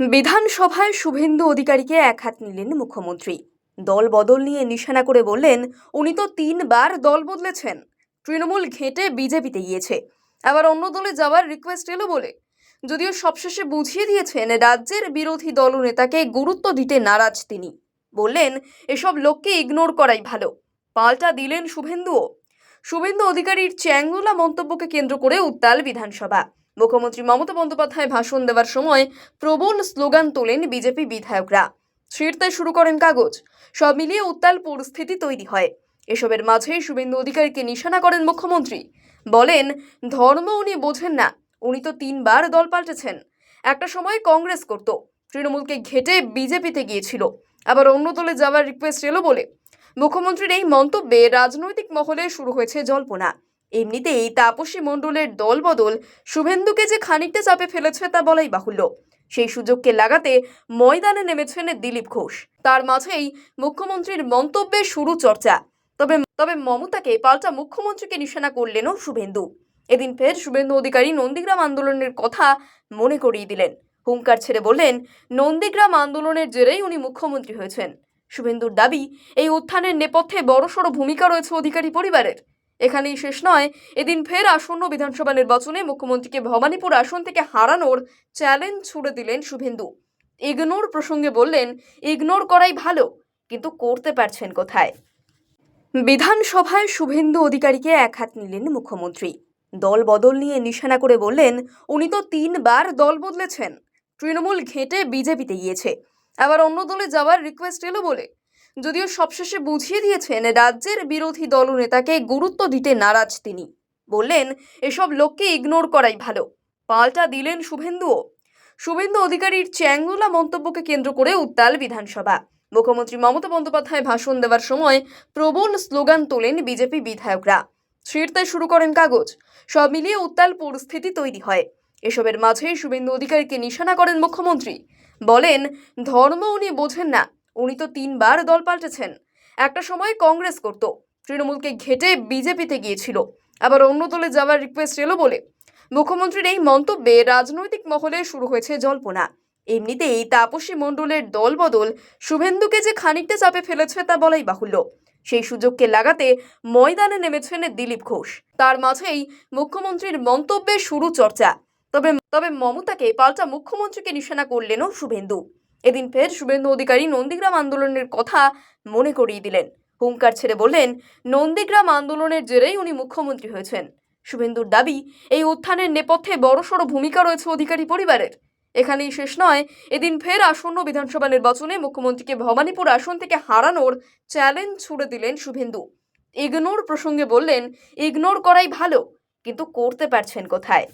বিধানসভায় শুভেন্দু অধিকারীকে এক হাত নিলেন মুখ্যমন্ত্রী। দল বদল নিয়ে নিশানা করে বললেন, উনি তো তিনবার দল বদলেছেন। তৃণমূল ঘেঁটে বিজেপিতে গিয়েছে। আবার অন্য দলে যাওয়ার রিকোয়েস্ট এলো বলে। যদিও সবশেষে বুঝিয়ে দিয়েছেন, রাজ্যের বিরোধী দলনেতাকে গুরুত্ব দিতে নারাজ তিনি। বললেন, এসব লোককে ইগনোর করাই ভালো। পাল্টা দিলেন শুভেন্দুও। শুভেন্দু অধিকারীর চ্যাংদোলা মন্তব্যকে কেন্দ্র করে উত্তাল বিধানসভা। মুখ্যমন্ত্রী মমতা বন্দ্যোপাধ্যায় ভাষণ দেওয়ার সময় প্রবল স্লোগান তোলেন বিজেপি বিধায়করা। ছিঁড়তে শুরু করেন কাগজ। সব মিলিয়ে উত্তাল পরিস্থিতি তৈরি হয়। এসবের মাঝেই শুভেন্দু অধিকারীকে নিশানা করেন মুখ্যমন্ত্রী। বলেন, ধর্ম উনি বোঝেন না, উনি তো তিনবার দল পাল্টেছেন। একটা সময় কংগ্রেস করত, তৃণমূলকে ঘেটে বিজেপিতে গিয়েছিল। আবার অন্য দলে যাওয়ার রিকোয়েস্ট এলো বলে। মুখ্যমন্ত্রীর এই মন্তব্যে রাজনৈতিক মহলে শুরু হয়েছে জল্পনা। এমনিতেই তাপসী মণ্ডলের দলবদল শুভেন্দুকে যে খানিকটা চাপে ফেলেছে তা বলাই বাহুল্য। সেই সুযোগকে লাগাতে ময়দানে নেমেছেন দিলীপ ঘোষ। তার মাঝেই মুখ্যমন্ত্রীর মন্তব্যে শুরু চর্চা। তবে তবে মমতাকে পাল্টা মুখ্যমন্ত্রীকে নিশানা করলেনও শুভেন্দু। এদিন ফের শুভেন্দু অধিকারী নন্দীগ্রাম আন্দোলনের কথা মনে করিয়ে দিলেন। হুঙ্কার ছেড়ে বললেন, নন্দীগ্রাম আন্দোলনের জেরেই উনি মুখ্যমন্ত্রী হয়েছেন। শুভেন্দুর দাবি, এই উত্থানের নেপথ্যে বড়সড় ভূমিকা রয়েছে অধিকারী পরিবারের। এখানেই শেষ নয়। এদিন ফের আসন্ন বিধানসভা নির্বাচনে মুখ্যমন্ত্রীকে ভবানীপুর আসন থেকে হারানোর চ্যালেঞ্জ ছুড়ে দিলেন শুভেন্দু। ইগনোর প্রসঙ্গে বললেন ইগনোর করাই ভালো, কিন্তু করতে পারছেন কোথায়? বিধানসভায় শুভেন্দু অধিকারীকে এক হাত নিলেন মুখ্যমন্ত্রী। দল বদল নিয়ে নিশানা করে বললেন, উনি তো তিনবার দল বদলেছেন। তৃণমূল ঘেঁটে বিজেপিতে গিয়েছে। আবার অন্য দলে যাওয়ার রিকোয়েস্ট এলো বলে। যদিও সবশেষে বুঝিয়ে দিয়েছেন, রাজ্যের বিরোধী দলনেতাকে গুরুত্ব দিতে নারাজ তিনি। বললেন, এসব লোককে ইগনোর করাই ভালো। পাল্টা দিলেন শুভেন্দুও। শুভেন্দু অধিকারীর চ্যাংদোলা মন্তব্যকে কেন্দ্র করে উত্তাল বিধানসভা। মুখ্যমন্ত্রী মমতা বন্দ্যোপাধ্যায় ভাষণ দেওয়ার সময় প্রবল স্লোগান তোলেন বিজেপি বিধায়করা। ছিঁড়তে শুরু করেন কাগজ। সব মিলিয়ে উত্তাল পরিস্থিতি তৈরি হয়। এসবের মাঝেই শুভেন্দু অধিকারীকে নিশানা করেন মুখ্যমন্ত্রী। বলেন, ধর্ম উনি বোঝেন না। উনি তো তিনবার দল পাল্টেছেন। একটা সময় কংগ্রেস করত। তৃণমূলকে ঘেটে বিজেপিতে গিয়েছিল। আবার অন্য দলে যাওয়ার রিকোয়েস্ট এলো বলে। মুখ্যমন্ত্রীর এই মন্তব্যে রাজনৈতিক মহলে শুরু হয়েছে জল্পনা। এমনিতেই তাপসী মণ্ডলের দলবদল শুভেন্দুকে যে খানিকটা চাপে ফেলেছে তা বলাই বাহুল্য। সেই সুযোগকে লাগাতে ময়দানে নেমেছেন দিলীপ ঘোষ। তার মাঝেই মুখ্যমন্ত্রীর মন্তব্যে শুরু চর্চা। তবে তবে মমতাকে পাল্টা মুখ্যমন্ত্রীকে নিশানা করলেনও শুভেন্দু। এদিন ফের শুভেন্দু অধিকারী নন্দীগ্রাম আন্দোলনের কথা মনে করিয়ে দিলেন। হুঙ্কার ছেড়ে বললেন, নন্দীগ্রাম আন্দোলনের জেরেই উনি মুখ্যমন্ত্রী হয়েছেন। শুভেন্দুর দাবি, এই উত্থানের নেপথ্যে বড়সড় ভূমিকা রয়েছে অধিকারী পরিবারের। এখানেই শেষ নয়, এদিন ফের আসন্ন বিধানসভা নির্বাচনে মুখ্যমন্ত্রীকে ভবানীপুর আসন থেকে হারানোর চ্যালেঞ্জ ছুড়ে দিলেন শুভেন্দু। ইগনোর প্রসঙ্গে বললেন, ইগনোর করাই ভালো, কিন্তু করতে পারছেন কোথায়?